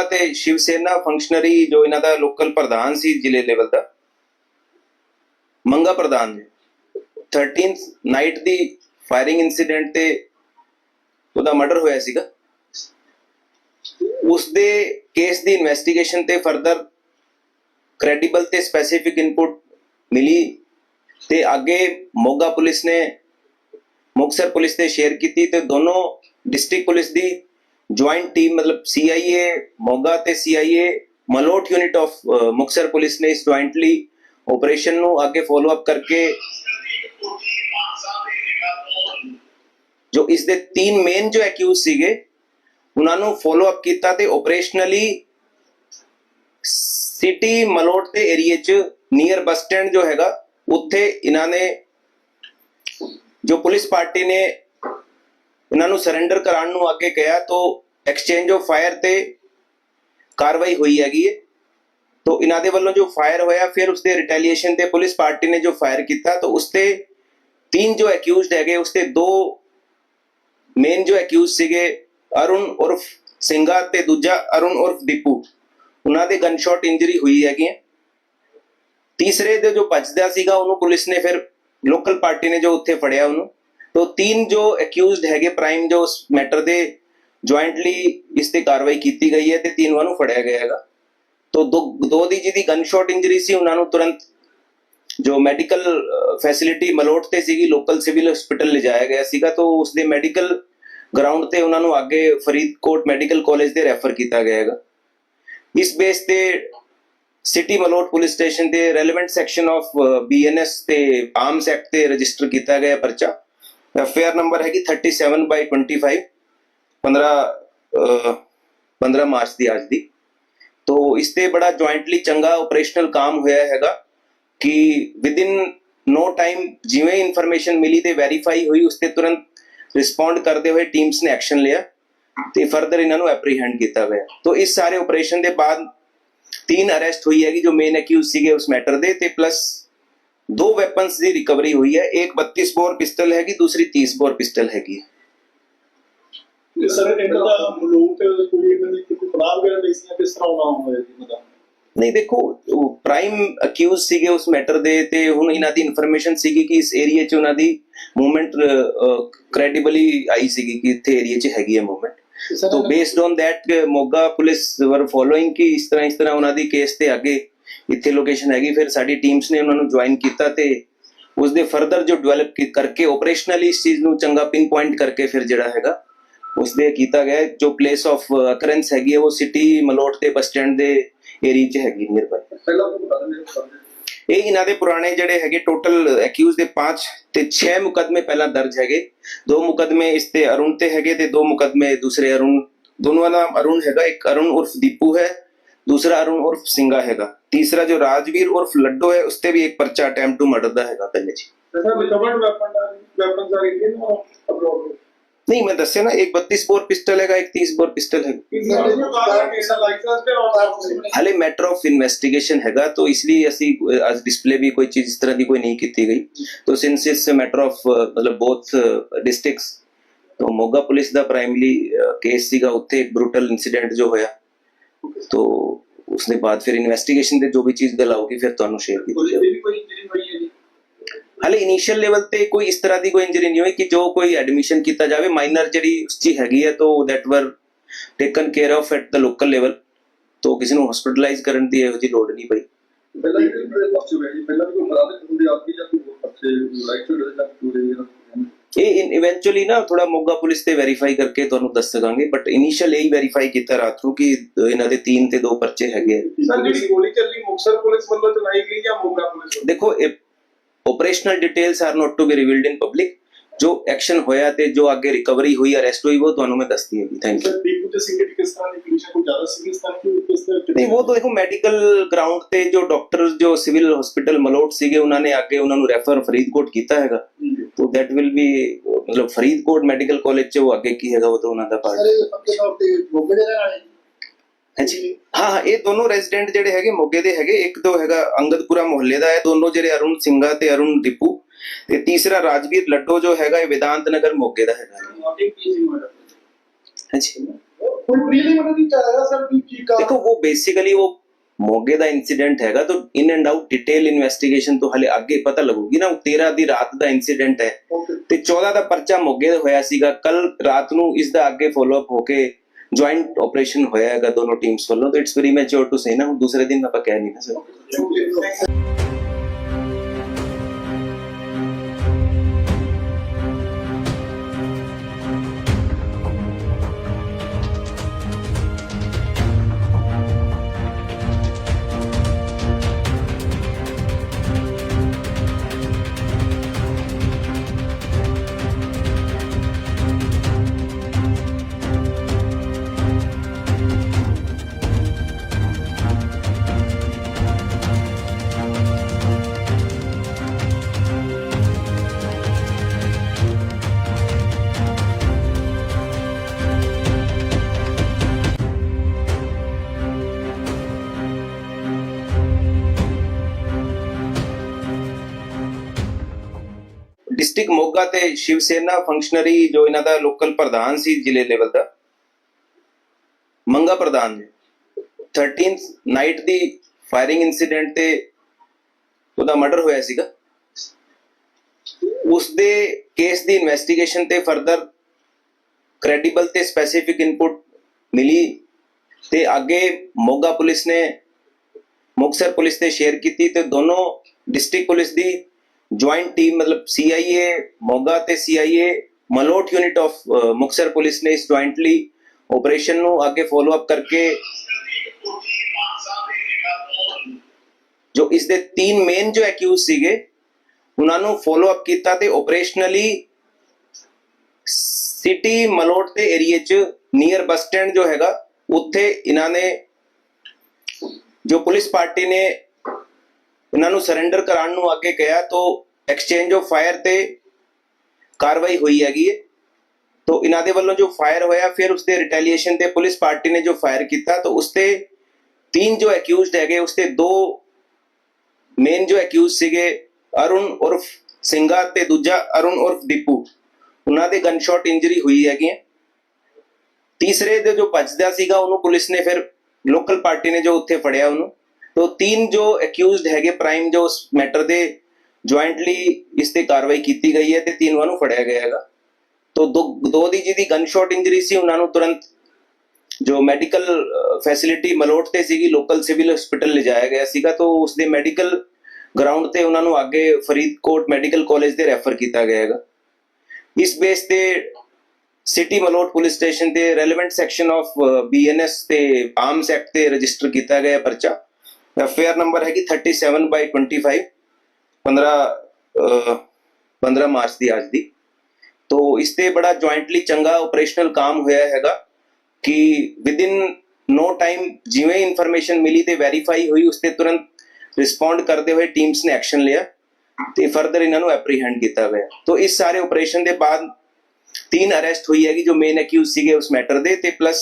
ਮੋਗਾ ਤੇ ਸ਼ਿਵ ਸੇਨਾ ਫੰਕਸ਼ਨਰੀ ਜੋ ਇਹਨਾਂ ਦਾ ਲੋਕਲ ਪ੍ਰਧਾਨ ਸੀ ਜ਼ਿਲ੍ਹੇ ਲੈਵਲ ਦਾ, ਮੰਗਾ ਪ੍ਰਧਾਨ ਜੀ 13th ਨਾਈਟ ਦੀ ਫਾਇਰਿੰਗ ਇਨਸੀਡੈਂਟ ਤੇ ਉਹਦਾ ਮਰਡਰ ਹੋਇਆ ਸੀਗਾ। ਉਸ ਦੇ ਕੇਸ ਦੀ ਇਨਵੈਸਟੀਗੇਸ਼ਨ ਤੇ ਫਰਦਰ ਕ੍ਰੈਡੀਬਲ ਤੇ ਸਪੈਸੀਫਿਕ ਇਨਪੁਟ ਮਿਲੀ ਤੇ ਅੱਗੇ ਮੋਗਾ ਪੁਲਿਸ ਨੇ ਮੁਕਸਰ ਪੁਲਿਸ ਤੇ ਸ਼ੇਅਰ ਕੀਤੀ ਤੇ ਦੋਨੋਂ ਡਿਸਟ੍ਰਿਕਟ ਪੁਲਿਸ ਦੀ ਜੁਆਇੰਟ ਟੀਮ ਮਤਲਬ ਸੀਆਈਏ ਮੋਗਾ ਤੇ CIA Malout unit of Muktsar police ਨੇ ਇਸ ਜੁਆਇੰਟਲੀ ਆਪਰੇਸ਼ਨ ਨੂੰ ਅੱਗੇ ਫੋਲੋ ਅਪ ਕਰਕੇ ਜੋ ਇਸ ਦੇ ਤਿੰਨ ਮੇਨ ਜੋ ਐਕਿਊਜ਼ ਸੀਗੇ ਉਹਨਾਂ ਨੂੰ ਫੋਲੋ ਅਪ ਕੀਤਾ ਤੇ ਆਪਰੇਸ਼ਨਲੀ ਸਿਟੀ ਮਲੋਟ ਦੇ ਏਰੀਏ 'ਚ ਨੀਅਰ ਬੱਸ ਸਟੈਂਡ ਜੋ ਹੈਗਾ ਉੱਥੇ ਇਹਨਾਂ ਨੇ ਜੋ ਪੁਲਿਸ ਪਾਰਟੀ ਨੇ ਇਹਨਾਂ ਨੂੰ ਸਰੈਂਡਰ ਕਰਾਉਣ ਨੂੰ ਅੱਗੇ ਕਿਹਾ, ਤਾਂ ਐਕਸਚੇਂਜ ਆਫ ਫਾਇਰ ਤੇ ਕਾਰਵਾਈ ਹੋਈ ਹੈਗੀ ਹੈ ਤਾਂ ਇਹਨਾਂ ਦੇ ਵੱਲੋਂ ਜੋ ਫਾਇਰ ਹੋਇਆ, ਫਿਰ ਉਸ ਦੇ ਰਿਟੈਲੀਏਸ਼ਨ ਤੇ ਪੁਲਿਸ ਪਾਰਟੀ ਨੇ ਜੋ ਫਾਇਰ ਕੀਤਾ, ਤਾਂ ਉਸ ਤੇ ਤਿੰਨ ਜੋ ਐਕਿਊਜ਼ਡ ਹੈਗੇ ਉਸ ਤੇ ਦੋ ਮੇਨ ਜੋ ਐਕਿਊਜ਼ ਸੀਗੇ, ਅਰੁਣ ਉਰਫ ਸਿੰਘਾ ਤੇ ਦੂਜਾ ਅਰੁਣ ਉਰਫ ਦੀਪੂ। ਉਹਨਾਂ ਦੇ ਗਨ ਸ਼ਾਟ ਇੰਜਰੀ ਹੋਈ ਹੈਗੀ ਹੈ ਤੀਸਰੇ ਦੇ ਜੋ ਭੱਜਦਾ ਸੀਗਾ, ਉਹਨੂੰ ਪੁਲਿਸ ਨੇ ਫਿਰ ਲੋਕਲ ਪਾਰਟੀ ਨੇ ਜੋ ਉੱਥੇ ਫੜਿਆ ਉਹਨੂੰ। ਤੋਂ ਤਿੰਨ ਜੋ ਅਕਿਊਜ਼ਡ ਹੈਗੇ ਪ੍ਰਾਈਮ ਜੋ ਉਸ ਮੈਟਰ ਦੇ ਜੁਆਇੰਟਲੀ ਇਸ ਤੇ ਕਾਰਵਾਈ ਕੀਤੀ ਗਈ ਹੈ ਤੇ ਤਿੰਨਾਂ ਨੂੰ ਫੜਿਆ ਗਿਆ ਹੈਗਾ। ਤੋਂ ਦੋ ਦੋ ਦੀ ਜਿਹਦੀ ਗਨ ਸ਼ਾਟ ਇੰਜਰੀ ਸੀ, ਉਹਨਾਂ ਨੂੰ ਤੁਰੰਤ ਜੋ ਮੈਡੀਕਲ ਫੈਸਿਲਿਟੀ ਮਲੋਟ ਤੇ ਸੀਗੀ ਲੋਕਲ ਸਿਵਲ ਹਸਪੀਟਲ ਲਿਜਾਇਆ ਗਿਆ ਸੀਗਾ, ਤੋਂ ਉਸ ਦੇ ਮੈਡੀਕਲ ਗਰਾਊਂਡ ਤੇ ਉਹਨਾਂ ਨੂੰ ਅੱਗੇ ਫਰੀਦਕੋਟ ਮੈਡੀਕਲ ਕਾਲਜ ਦੇ ਰੈਫਰ ਕੀਤਾ ਗਿਆ ਹੈਗਾ। ਇਸ ਬੇਸ ਤੇ ਸਿਟੀ ਮਲੋਟ ਪੁਲਿਸ ਸਟੇਸ਼ਨ ਦੇ ਰੈਲੇਵੈਂਟ ਸੈਕਸ਼ਨ ਆਫ ਬੀਐਨਐਸ ਤੇ ਆਰਮਸ ਐਕਟ ਤੇ ਰਜਿਸਟਰ ਕੀਤਾ ਗਿਆ ਪਰਚਾ। ਐਫਆਰ ਨੰਬਰ ਹੈਗੀ 37 ਬਾਈ 25 15 ਅਹ, 15 ਮਾਰਚ ਦੀ ਅੱਜ ਦੀ ਤੋ ਇਸ ਤੇ ਬੜਾ ਜੁਆਇੰਟਲੀ ਚੰਗਾ ਆਪਰੇਸ਼ਨਲ ਕੰਮ ਹੋਇਆ ਹੈਗਾ ਕਿ ਵਿਦਿਨ ਨੋ ਟਾਈਮ ਜਿਵੇਂ ਇਨਫੋਰਮੇਸ਼ਨ ਮਿਲੀ ਤੇ ਵੈਰੀਫਾਈ ਹੋਈ ਉਸ ਤੇ ਤੁਰੰਤ ਰਿਸਪੌਂਡ ਕਰਦੇ ਹੋਏ ਟੀਮਸ ਨੇ ਐਕਸ਼ਨ ਲਿਆ ਤੇ ਫਰਦਰ ਇਹਨਾਂ ਨੂੰ ਐਪਰੀਹੈਂਡ ਕੀਤਾ ਗਿਆ ਤੋ ਇਸ ਸਾਰੇ ਆਪਰੇਸ਼ਨ ਦੇ ਬਾਅਦ तीन अरेस्ट हुई है जो मेन एक्यूज ਸੀਗੇ ਉਸ ਮੈਟਰ ਦੇ ਤੇ ਪਲੱਸ ਦੋ ਵੈਪਨਸ ਦੀ ਰਿਕਵਰੀ ਹੋਈ ਹੈ ਇੱਕ 32 ਬੋਰ ਪਿਸਟਲ ਹੈਗੀ ਦੂਸਰੀ 30 ਬੋਰ ਪਿਸਟਲ ਹੈਗੀ ਹੈ। ਤੇ ਸਰ ਇਹਨਾਂ ਦਾ ਮਲੂਕ ਤੇ ਕੋਈ ਇਹਨਾਂ ਦੀ ਕੋਈ ਪਲਾਨ ਵਗੈਰਾ ਨਹੀਂ ਸੀ ਦੇਖੋ ਪ੍ਰਾਈਮ ਅਕਿਊਜ਼ ਸੀਗੇ ਉਸ ਮੈਟਰ ਦੇ ਤੇ ਹੁਣ ਇਹਨਾਂ ਦੀ ਇਨਫੋਰਮੇਸ਼ਨ ਸੀਗੀ ਕਿ ਇਸ ਏਰੀਆ 'ਚ ਉਹਨਾਂ ਦੀ ਮੂਵਮੈਂਟ ਕ੍ਰੈਡੀਬਲੀ ਆਈ ਸੀਗੀ ਕਿ ਇੱਥੇ ਏਰੀਆ 'ਚ ਹੈਗੀ ਹੈ movement so based on that Moga police were following ਕਿ ਇਸ ਤਰ੍ਹਾਂ ਇਸ ਤਰ੍ਹਾਂ ਉਹਨਾਂ ਦੀ ਕੇਸ ਤੇ ਅੱਗੇ ਇੱਥੇ ਲੋਕੇਸ਼ਨ ਹੈਗੀ ਫਿਰ ਸਾਡੀ ਟੀਮਸ ਨੇ ਉਹਨਾਂ ਨੂੰ ਜੁਆਇਨ ਕੀਤਾ ਤੇ ਉਸ ਦੇ ਫਰਦਰ ਜੋ ਡਿਵੈਲਪ ਕਰਕੇ ਆਪਰੇਸ਼ਨਲੀ ਇਸ ਚੀਜ਼ ਨੂੰ ਚੰਗਾ ਪਿਨ ਪੁਆਇੰਟ ਕਰਕੇ ਫਿਰ ਜਿਹੜਾ ਹੈਗਾ ਉਸ ਦੇ ਕੀਤਾ ਗਿਆ। ਜੋ ਪਲੇਸ ਆਫ ਅਕਰੈਂਸ ਹੈਗੀ ਹੈ ਉਹ ਸਿਟੀ ਮਲੋਟ ਦੇ ਬੱਸ ਸਟੈਂਡ ਦੇ ਏਰੀਆ 'ਚ ਹੈਗੀ ਤੋਂ ਸਰ ਇਹ ਇਹਨਾਂ ਦੇ ਪੁਰਾਣੇ ਜਿਹੜੇ ਹੈਗੇ ਟੋਟਲ ਐਕਿਊਜ਼ ਦੇ 5 ਤੇ 6 ਮੁਕਦਮੇ ਪਹਿਲਾਂ ਦਰਜ ਹੈਗੇ। ਦੋ ਮੁਕਦਮੇ ਇਸ ਤੇ ਅਰੁਣ ਤੇ ਹੈਗੇ ਤੇ ਦੋ ਮੁਕਦਮੇ ਦੂਸਰੇ ਅਰੁਣ। ਦੋਨੋਂ ਦਾ ਨਾਮ ਅਰੁਣ ਹੈਗਾ ਇੱਕ ਅਰੁਣ ਉਰਫ ਦੀਪੂ ਹੈ। ਦੂਸਰਾ ਅਰੁਣ ਉਰਫ ਸਿੰਘਾ ਹੈਗਾ ਤੀਸਰਾ ਜੋ ਰਾਜਵੀਰ ਉਰਫ ਲੱਡੋ ਹੈ ਉਸ ਤੇ ਵੀ ਇੱਕ ਪਰਚਾ ਅਟੈਂਪਟ ਟੂ ਮਰਡਰ ਦਾ ਹੈਗਾ ਪਹਿਲੇ ਜੀ ਸਰ ਰਿਕਵਰਡ ਵੈਪਨ ਦਾ ਵੈਪਨਸ ਆਰ ਇੰਡੀਅਨ ਔਰ ਅਬਰੋਡ ਨਹੀਂ ਮੈਂ ਦੱਸਿਆ ਨਾ ਇੱਕ 32 ਬੋਰ ਪਿਸਟਲ ਹੈਗਾ ਇੱਕ 30 ਬੋਰ ਪਿਸਟਲ ਹੈ ਲਾਇਸੈਂਸ ਤੇ ਔਰ ਹਾਲੇ ਮੈਟਰ ਆਫ ਇਨਵੈਸਟੀਗੇਸ਼ਨ ਹੈਗਾ ਤਾਂ ਇਸ ਲਈ ਅਸੀਂ ਅਹ, ਅੱਜ ਡਿਸਪਲੇ ਵੀ ਕੋਈ ਚੀਜ਼ ਇਸ ਤਰ੍ਹਾਂ ਦੀ ਕੋਈ ਨਹੀਂ ਕੀਤੀ ਗਈ तो सिंस इट्स मैटर ऑफ मतलब बोथ डिस्ट्रिक्ट्स तो मोगा पुलिस ਦਾ ਪ੍ਰਾਇਮਰੀ ਕੇਸ ਸੀਗਾ ਉੱਥੇ ਇੱਕ ਬਰੂਟਲ ਇਨਸੀਡੈਂਟ ਜੋ ਹੋਇਆ तो ਉਸਦੇ ਬਾਅਦ ਫਿਰ ਇਨਵੈਸਟੀਗੇਸ਼ਨ ਦੇ ਜੋ ਵੀ ਚੀਜ਼ ਆਊਗੀ ਫਿਰ ਤੁਹਾਨੂੰ ਸ਼ੇਅਰ ਕੀਤੀ ਕੋਈ ਜਾਊਗੀ। ਕੋਈ ਇੰਜਰੀ ਹੋਈ ਹੈ ਜੀ? ਹਾਲੇ ਇਨੀਸ਼ੀਅਲ ਲੈਵਲ ਤੇ ਕੋਈ ਇਸ ਤਰ੍ਹਾਂ ਦੀ ਕੋਈ ਇੰਜਰੀ ਨਹੀਂ ਹੋਈ ਕਿ ਜੋ ਕੋਈ ਐਡਮਿਸ਼ਨ ਕੀਤਾ ਜਾਵੇ ਮਾਈਨਰ ਜਿਹੜੀ ਉਸ 'ਚ ਹੈਗੀ ਹੈ ਤਾਂ that were taken care of at the local level ਤਾਂ ਕਿਸੇ ਨੂੰ ਹਸਪੀਟਲਾਈਜ਼ ਕਰਨ ਦੀ ਇਹੋ ਜਿਹੀ ਲੋੜ ਨਹੀਂ ਪਈ। ਪਹਿਲਾਂ ਪਰਚੇ ਹੋਏ ਜੀ? ਪਹਿਲਾਂ ਵੀ ਕੋਈ ਬਰਾਦਰ ਹੁੰਦੇ ਆਪੀ ਜਾਂ ਕੋਈ ਪਰਚੇ ਲਾਈਕ ਝਗੜੇ ਜਾਂ ਕੋਈ ਇਹ ਇਵੈਂਚੁਅਲੀ ਨਾ ਥੋੜਾ ਮੋਗਾ ਪੁਲਿਸ ਤੇ ਵੈਰੀਫਾਈ ਕਰਕੇ ਤੁਹਾਨੂੰ ਦੱਸ ਸਕਾਂਗੇ ਬਟ ਇਨੀਸ਼ੀਅਲ ਇਹੀ ਵੈਰੀਫਾਈ ਕੀਤਾ ਰਾਤ ਨੂੰ ਕਿ ਇਹਨਾਂ ਦੇ ਤਿੰਨ ਤੇ ਦੋ ਪਰਚੇ ਹੈਗੇ। ਸਰ ਜਿਹੜੀ ਗੋਲੀ ਚੱਲੀ ਮੁਕਸਰ ਪੁਲਿਸ ਵੱਲੋਂ ਚਲਾਈ ਗਈ ਜਾਂ ਮੋਗਾ ਪੁਲਿਸ ਦੇਖੋ operational details are not to be revealed in public ਜੋ ਐਕਸ਼ਨ ਹੋਇਆ ਤੇ ਜੋ ਅੱਗੇ ਰਿਕਵਰੀ ਹੋਈ ਅਰੈਸਟ ਹੋਈ ਉਹ ਤੁਹਾਨੂੰ ਮੈਂ ਦੱਸਦੀ ਹਾਂ ਥੈਂਕ ਯੂ ਦੀਪੂ ਤੇ ਸਿੰਘ ਦੀ ਕਿਸ ਤਰ੍ਹਾਂ ਦੀ ਕੰਡੀਸ਼ਨ ਕੋਈ ਜ਼ਿਆਦਾ ਸੀਰੀਅਸ ਤਾਂ ਕਿ ਕਿਸ ਤਰ੍ਹਾਂ ਨਹੀਂ ਉਹ ਤਾਂ ਦੇਖੋ ਮੈਡੀਕਲ ਗਰਾਊਂਡ ਤੇ ਜੋ ਡਾਕਟਰ ਜੋ ਸਿਵਲ ਹਸਪੀਟਲ ਮਲੋਟ ਸੀਗੇ ਉਹਨਾਂ ਨੇ ਅੱਗੇ ਉਹਨਾਂ ਨੂੰ ਰੈਫਰ ਫਰੀਦਕੋਟ ਕੀਤਾ ਹੈਗਾ। ਤੋ ਦੈਟ ਵਿਲ ਬੀ ਮਤਲਬ ਫਰੀਦਕੋਟ ਮੈਡੀਕਲ ਕਾਲਜ ਚ ਉਹ ਅੱਗੇ ਕੀ ਹੈਗਾ ਉਹ ਤਾਂ ਉਹਨਾਂ ਦਾ ਪਾਰਟ ਸਾਰੇ ਪੱਕੇ ਤੌਰ ਤੇ ਮੋਗੇ ਦੇ ਜੀ। ਹਾਂਜੀ। ਹਾਂ ਇਹ ਦੋਨੋਂ ਰੈਜ਼ੀਡੈਂਟ ਜਿਹੜੇ ਹੈਗੇ ਮੋਗੇ ਦੇ ਹੈਗੇ ਇੱਕ ਤੋਂ ਹੈਗਾ ਅੰਗਦਪੁਰਾ ਮੁਹੱਲੇ ਦਾ ਹੈ ਦੋਨੋਂ ਜਿਹੜੇ ਅਰੁਣ ਸਿੰਘਾ ਤੇ ਅਰੁਣ ਦੀਪੂ ਤੇ ਤੀਸਰਾ ਰਾਜਵੀਰ ਲੱਡੋ ਜੋ ਹੈਗਾ ਇਹ ਵਿਦਾਂਤ ਨਗਰ ਮੋਗੇ ਦਾ ਹੈਗਾ ਹਾਂਜੀ। ਕੋਈ ਪ੍ਰੀਲਿਮਿਨਰੀ ਚ ਆਇਆ ਸਰ ਵੀ ਕੀ ਕਾ ਦੇਖੋ ਉਹ ਬੇਸਿਕਲੀ ਉਹ ਮੋਗੇ ਦਾ ਇਨਸੀਡੈਂਟ ਹੈਗਾ ਤਾਂ in and out detail investigation ਤੋਂ ਹਲੇ ਅੱਗੇ ਪਤਾ ਲੱਗੂਗੀ ਨਾ। ਉਹ 13 ਦੀ ਰਾਤ ਦਾ ਇਨਸੀਡੈਂਟ ਹੈ। ਤੇ 14 ਦਾ ਪਰਚਾ ਮੋਗੇ ਦਾ ਹੋਇਆ ਸੀਗਾ। ਕੱਲ ਰਾਤ ਨੂੰ ਇਸ ਦਾ ਅੱਗੇ ਫੋਲੋ ਅਪ ਹੋ ਕੇ ਜੁਆਇੰਟ ਆਪਰੇਸ਼ਨ ਹੋਇਆ ਹੈਗਾ ਦੋਨੋਂ ਟੀਮਸ ਵੱਲੋਂ। ਤਾਂ it's very mature to say ਨਾ। ਹੁਣ ਦੂਸਰੇ ਦਿਨ ਆਪਾਂ ਕਹਿ ਨਹੀਂ ਨਾ ਸਕਦੇ। ਡਿਸਟ੍ਰਿਕਟ ਮੋਗਾ ਤੇ ਸ਼ਿਵ ਸੈਨਾ ਫੰਕਸ਼ਨਰੀ ਜੋ ਇਹਨਾਂ ਦਾ ਲੋਕਲ ਪ੍ਰਧਾਨ ਸੀ ਜ਼ਿਲ੍ਹੇ ਲੈਵਲ ਦਾ, ਮੰਗਾ ਪ੍ਰਧਾਨ ਜੀ। 13th ਨਾਈਟ ਦੀ ਫਾਇਰਿੰਗ ਇਨਸੀਡੈਂਟ ਤੇ ਉਹਦਾ ਮਰਡਰ ਹੋਇਆ ਸੀਗਾ। ਉਸ ਦੇ ਕੇਸ ਦੀ ਇਨਵੈਸਟੀਗੇਸ਼ਨ ਤੇ ਫਰਦਰ ਕ੍ਰੈਡੀਬਲ ਤੇ ਸਪੈਸੀਫਿਕ ਇਨਪੁਟ ਮਿਲੀ ਤੇ ਅੱਗੇ ਮੋਗਾ ਪੁਲਿਸ ਨੇ ਮੁਕਸਰ ਪੁਲਿਸ ਤੇ ਸ਼ੇਅਰ ਕੀਤੀ ਤੇ ਦੋਨੋਂ ਡਿਸਟ੍ਰਿਕਟ ਪੁਲਿਸ ਦੀ ਜੁਆਇੰਟ ਟੀਮ ਮਤਲਬ ਸੀਆਈਏ ਮੋਗਾ ਤੇ CIA Malout unit of Muktsar police ਨੇ ਇਸ ਜੁਆਇੰਟਲੀ ਆਪਰੇਸ਼ਨ ਨੂੰ ਅੱਗੇ ਫੋਲੋ ਅਪ ਕਰਕੇ ਜੋ ਇਸ ਦੇ ਤਿੰਨ ਮੇਨ ਜੋ ਐਕਿਊਜ਼ ਸੀਗੇ ਉਹਨਾਂ ਨੂੰ ਫੋਲੋ ਅਪ ਕੀਤਾ ਤੇ ਆਪਰੇਸ਼ਨਲੀ ਸਿਟੀ ਮਲੋਟ ਦੇ ਏਰੀਏ 'ਚ ਨੀਅਰ ਬੱਸ ਸਟੈਂਡ ਜੋ ਹੈਗਾ ਉੱਥੇ ਇਹਨਾਂ ਨੇ ਜੋ ਪੁਲਿਸ ਪਾਰਟੀ ਨੇ ਇਹਨਾਂ ਨੂੰ ਸਰੈਂਡਰ ਕਰਾਉਣ ਨੂੰ ਅੱਗੇ ਕਿਹਾ, ਤਾਂ ਐਕਸਚੇਂਜ ਆਫ ਫਾਇਰ ਤੇ ਕਾਰਵਾਈ ਹੋਈ ਹੈਗੀ ਹੈ। ਤਾਂ ਇਹਨਾਂ ਦੇ ਵੱਲੋਂ ਜੋ ਫਾਇਰ ਹੋਇਆ, ਫਿਰ ਉਸ ਦੇ ਰਿਟੈਲੀਏਸ਼ਨ ਤੇ ਪੁਲਿਸ ਪਾਰਟੀ ਨੇ ਜੋ ਫਾਇਰ ਕੀਤਾ, ਤਾਂ ਉਸ ਤੇ ਤਿੰਨ ਜੋ ਐਕਿਊਜ਼ਡ ਹੈਗੇ ਉਸ ਤੇ ਦੋ ਮੇਨ ਜੋ ਐਕਿਊਜ਼ ਸੀਗੇ, ਅਰੁਣ ਉਰਫ ਸਿੰਘਾ ਤੇ ਦੂਜਾ ਅਰੁਣ ਉਰਫ ਦੀਪੂ ਉਹਨਾਂ ਦੇ ਗਨ ਸ਼ਾਟ ਇੰਜਰੀ ਹੋਈ ਹੈਗੀ ਹੈ। ਤੀਸਰੇ ਦੇ ਜੋ ਭੱਜਦਾ ਸੀਗਾ, ਉਹਨੂੰ ਪੁਲਿਸ ਨੇ ਫਿਰ ਲੋਕਲ ਪਾਰਟੀ ਨੇ ਜੋ ਉੱਥੇ ਫੜਿਆ ਉਹਨੂੰ। ਤੋ ਤਿੰਨ ਜੋ ਅਕਿਊਜ਼ਡ ਹੈਗੇ ਪ੍ਰਾਈਮ ਜੋ ਉਸ ਮੈਟਰ ਦੇ ਜੁਆਇੰਟਲੀ ਇਸ ਤੇ ਕਾਰਵਾਈ ਕੀਤੀ ਗਈ ਹੈ ਤੇ ਤਿੰਨਾਂ ਨੂੰ ਫੜਿਆ ਗਿਆ ਹੈਗਾ। ਤੋ ਦੋ ਦੋ ਦੀ ਜਿਹਦੀ ਗਨ ਸ਼ਾਟ ਇੰਜਰੀ ਸੀ, ਉਹਨਾਂ ਨੂੰ ਤੁਰੰਤ ਜੋ ਮੈਡੀਕਲ ਫੈਸਿਲਿਟੀ ਮਲੋਟ ਤੇ ਸੀਗੀ ਲੋਕਲ ਸਿਵਲ ਹਸਪੀਟਲ ਲਿਜਾਇਆ ਗਿਆ ਸੀਗਾ, ਤੋ ਉਸ ਦੇ ਮੈਡੀਕਲ ਗਰਾਊਂਡ ਤੇ ਉਹਨਾਂ ਨੂੰ ਅੱਗੇ ਫਰੀਦਕੋਟ ਮੈਡੀਕਲ ਕਾਲਜ ਤੇ ਰੈਫਰ ਕੀਤਾ ਗਿਆ ਹੈਗਾ। ਇਸ ਬੇਸ ਤੇ ਸਿਟੀ ਮਲੋਟ ਪੁਲਿਸ ਸਟੇਸ਼ਨ ਤੇ ਰੈਲੇਵੈਂਟ ਸੈਕਸ਼ਨ ਆਫ ਬੀਐਨਐਸ ਤੇ ਆਰਮਸ ਐਕਟ ਤੇ ਰਜਿਸਟਰ ਕੀਤਾ ਗਿਆ ਪਰਚਾ। ਐਫਆਰ ਨੰਬਰ ਹੈਗੀ 37 ਬਾਈ 25 15 ਅਹ, 15 ਮਾਰਚ ਦੀ ਅੱਜ ਦੀ ਤੋ ਇਸ ਤੇ ਬੜਾ ਜੁਆਇੰਟਲੀ ਚੰਗਾ ਆਪਰੇਸ਼ਨਲ ਕੰਮ ਹੋਇਆ ਹੈਗਾ ਕਿ ਵਿਦ ਇਨ ਨੋ ਟਾਈਮ ਜਿਵੇਂ ਇਨਫੋਰਮੇਸ਼ਨ ਮਿਲੀ ਤੇ ਵੈਰੀਫਾਈ ਹੋਈ ਉਸ ਤੇ ਤੁਰੰਤ ਰਿਸਪੌਂਡ ਕਰਦੇ ਹੋਏ ਟੀਮਸ ਨੇ ਐਕਸ਼ਨ ਲਿਆ ਤੇ ਫਰਦਰ ਇਹਨਾਂ ਨੂੰ ਐਪਰੀਹੈਂਡ ਕੀਤਾ ਗਿਆ ਤੋ ਇਸ ਸਾਰੇ ਆਪਰੇਸ਼ਨ ਦੇ ਬਾਅਦ तीन अरेस्ट हुई है जो मेन एक्यूज सीगे उस मैटर दे ते प्लस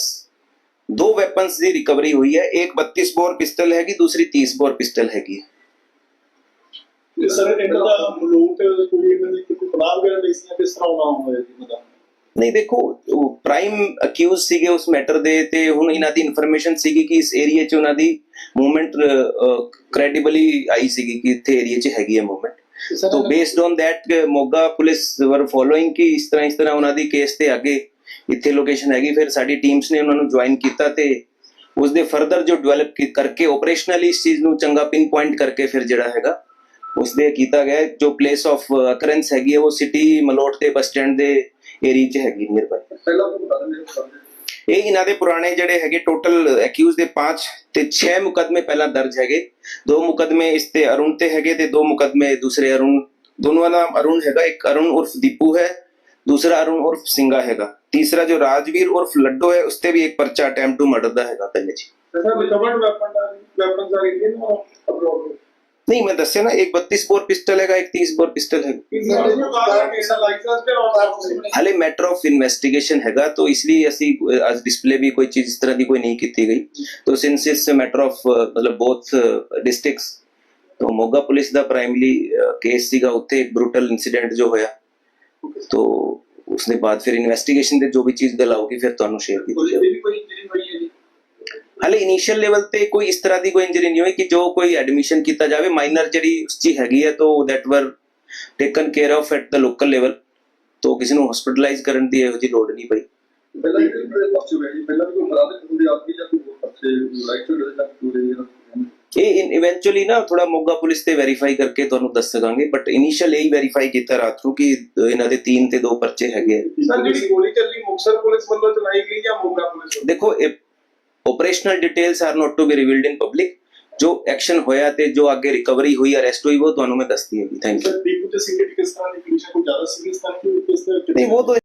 दो वेपन्स ਦੀ ਰਿਕਵਰੀ ਹੋਈ ਹੈ ਇੱਕ 32 ਬੋਰ ਪਿਸਟਲ ਹੈਗੀ ਦੂਸਰੀ 30 ਬੋਰ ਪਿਸਟਲ ਹੈਗੀ ਤੇ ਸਰ ਇਹਨਾਂ ਦਾ ਮਲੂਟ ਕੋਈ ਇਹਨਾਂ ਦੀ ਕੋਈ ਪਨਾਹ ਵਗੈਰਾ ਲਈ ਸੀ ਕਿਸ ਤਰ੍ਹਾਂ ਆਉਣਾ ਹੋਇਆ ਜੀ ਇਹਨਾਂ ਦਾ ਨਹੀਂ ਦੇਖੋ ਪ੍ਰਾਈਮ ਅਕਿਊਜ਼ ਸੀਗੇ ਉਸ ਮੈਟਰ ਦੇ ਤੇ ਹੁਣ ਇਹਨਾਂ ਦੀ ਇਨਫੋਰਮੇਸ਼ਨ ਸੀਗੀ ਕਿ ਇਸ ਏਰੀਆ 'ਚ ਉਹਨਾਂ ਦੀ ਮੂਵਮੈਂਟ ਕ੍ਰੈਡੀਬਲੀ ਆਈ ਸੀਗੀ ਕਿ ਇੱਥੇ ਏਰੀਆ 'ਚ ਹੈਗੀ ਹੈ ਮੂਵਮੈਂਟ तो based on that Moga police were following ਕਿ ਇਸ ਤਰ੍ਹਾਂ ਇਸ ਤਰ੍ਹਾਂ ਉਹਨਾਂ ਦੀ ਕੇਸ ਤੇ ਅੱਗੇ ਇੱਥੇ ਲੋਕੇਸ਼ਨ ਹੈਗੀ ਫਿਰ ਸਾਡੀ ਟੀਮਸ ਨੇ ਉਹਨਾਂ ਨੂੰ ਜੁਆਇਨ ਕੀਤਾ ਤੇ ਉਸ ਦੇ ਫਰਦਰ ਜੋ ਡਿਵੈਲਪ ਕਰਕੇ ਆਪਰੇਸ਼ਨਲੀ ਇਸ ਚੀਜ਼ ਨੂੰ ਚੰਗਾ ਪਿਨ ਪੁਆਇੰਟ ਕਰਕੇ ਫਿਰ ਜਿਹੜਾ ਹੈਗਾ ਉਸ ਦੇ ਕੀਤਾ ਗਿਆ। ਜੋ ਪਲੇਸ ਆਫ ਅਕਰੈਂਸ ਹੈਗੀ ਹੈ ਉਹ ਸਿਟੀ ਮਲੋਟ ਦੇ ਬੱਸ ਸਟੈਂਡ ਦੇ ਏਰੀਆ 'ਚ ਹੈਗੀ ਨੀਅਰ ਬਾਈ ਪਹਿਲਾਂ ਤੋਂ ਬਤਾ ਦਿੰਦੇ ਇਹ ਇਹਨਾਂ ਦੇ ਪੁਰਾਣੇ ਜਿਹੜੇ ਹੈਗੇ ਟੋਟਲ ਅਕਿਊਜ਼ ਦੇ 5 ਤੇ 6 ਮੁਕਦਮੇ ਪਹਿਲਾਂ ਦਰਜ ਹੈਗੇ। ਦੋ ਮੁਕਦਮੇ ਇਸ ਤੇ ਅਰੁਣ ਤੇ ਹੈਗੇ ਤੇ ਦੋ ਮੁਕਦਮੇ ਦੂਸਰੇ ਅਰੁਣ। ਦੋਨੋਂ ਦਾ ਨਾਮ ਅਰੁਣ ਹੈਗਾ ਇੱਕ ਅਰੁਣ ਉਰਫ ਦੀਪੂ ਹੈ ਦੂਸਰਾ ਅਰੁਣ ਉਰਫ ਸਿੰਘਾ ਹੈਗਾ। ਤੀਸਰਾ ਜੋ ਰਾਜਵੀਰ ਉਰਫ ਲੱਡੋ ਹੈ ਉਸ ਤੇ ਵੀ ਇੱਕ ਪਰਚਾ ਅਟੈਂਪਟ ਟੂ ਮਰਡਰ ਦਾ ਹੈਗਾ ਪਹਿਲੇ ਜੀ ਸਰ ਰਿਕਵਰਡ ਵੈਪਨ ਦਾ ਵੈਪਨ ਦਾ ਇੰਡੀਅਨ ਅਬਰੋਡ ਨਹੀਂ ਮੈਂ ਦੱਸਿਆ ਨਾ ਇੱਕ 32 ਬੋਰ ਪਿਸਟਲ ਹੈਗਾ ਇੱਕ 30 ਬੋਰ ਪਿਸਟਲ ਹੈ ਲਾਇਸੈਂਸ ਤੇ ਆਉਣਾ ਹਾਲੇ ਮੈਟਰ ਆਫ ਇਨਵੈਸਟੀਗੇਸ਼ਨ ਹੈਗਾ ਤਾਂ ਇਸ ਲਈ ਅਸੀਂ ਅ, ਅੱਜ ਡਿਸਪਲੇ ਵੀ ਕੋਈ ਚੀਜ਼ ਇਸ ਤਰ੍ਹਾਂ ਦੀ ਕੋਈ ਨਹੀਂ ਕੀਤੀ ਗਈ तो सिंस इट्स मैटर ऑफ मतलब बोथ डिस्ट्रिक्ट्स तो मोगा पुलिस ਦਾ ਪ੍ਰਾਇਮਰੀ ਕੇਸ ਸੀਗਾ ਉੱਥੇ ਇੱਕ ਬਰੂਟਲ ਇਨਸੀਡੈਂਟ ਜੋ ਹੋਇਆ ਉਸ ਦੇ ਬਾਅਦ ਫਿਰ ਇਨਵੈਸਟੀਗੇਸ਼ਨ ਦੇ ਜੋ ਵੀ ਚੀਜ਼ ਦਿਲਾਉਗੀ ਫਿਰ ਤੁਹਾਨੂੰ ਸ਼ੇਅਰ ਕੀਤੀ ਜਾਵੇਗੀ ਹਲੇ ਇਨੀਸ਼ੀਅਲ ਲੈਵਲ ਤੇ ਕੋਈ ਇਸ ਤਰ੍ਹਾਂ ਦੀ ਕੋਈ ਇੰਜਰੀ ਨਹੀਂ ਹੋਈ ਕਿ ਜੋ ਕੋਈ ਐਡਮਿਸ਼ਨ ਕੀਤਾ ਜਾਵੇ ਮਾਈਨਰ ਜਿਹੜੀ ਉਸ ਦੀ ਹੈਗੀ ਹੈ ਤੋਂ that were taken care of at the local level ਤੋਂ ਕਿਸੇ ਨੂੰ ਹਸਪੀਟਲਾਈਜ਼ ਕਰਨ ਦੀ ਇਹੋ ਜੀ ਲੋੜ ਨਹੀਂ ਪਈ। ਪਹਿਲਾਂ ਵੀ ਕੋਈ ਮਰਾਦ ਹੁੰਦੇ ਆਪਕੀ ਜਾਂ ਕੋਈ ਬੱਚੇ ਲਾਈਟ ਦੇ ਜਾਂ ਕੋਈ ਇਹ ਇਵੈਂਚੁਅਲੀ ਨਾ ਥੋੜਾ ਮੋਗਾ ਪੁਲਿਸ ਤੇ ਵੈਰੀਫਾਈ ਕਰਕੇ ਤੁਹਾਨੂੰ ਦੱਸ ਸਕਾਂਗੇ ਬਟ ਇਨੀਸ਼ੀਅਲ ਇਹ ਵੈਰੀਫਾਈ ਕੀਤਾ ਰਾਤ ਨੂੰ ਕਿ ਇਹਨਾਂ ਦੇ 3 ਤੇ 2 ਪਰਚੇ ਹੈਗੇ। ਸਰ ਜਿਹੜੀ ਗੋਲੀ ਚੱਲੀ ਮੁਕਸਰ ਪੁਲਿਸ ਵੱਲੋਂ ਚਲਾਈ ਗਈ ਜਾਂ ਮੋਗਾ ਪੁਲਿਸ ਵੱਲੋਂ? ਦੇਖੋ operational details are not to be revealed in public ਜੋ ਐਕਸ਼ਨ ਹੋਇਆ ਤੇ ਜੋ ਅੱਗੇ ਰਿਕਵਰੀ ਹੋਈ ਅਰੈਸਟ ਹੋਈ ਉਹ ਤੁਹਾਨੂੰ ਮੈਂ ਦੱਸਦੀ ਹਾਂ ਥੈਂਕ ਯੂ ਸਰ ਦੀਪੂ ਤੇ ਸਿੰਘ ਦੀ ਕਿਸ ਤਰ੍ਹਾਂ ਦੀ ਕੋਈ ਜ਼ਿਆਦਾ ਸੀਰੀਅਸ ਤਾਂ ਕਿ ਕਿਸ ਤਰ੍ਹਾਂ ਨਹੀਂ ਉਹ ਤਾਂ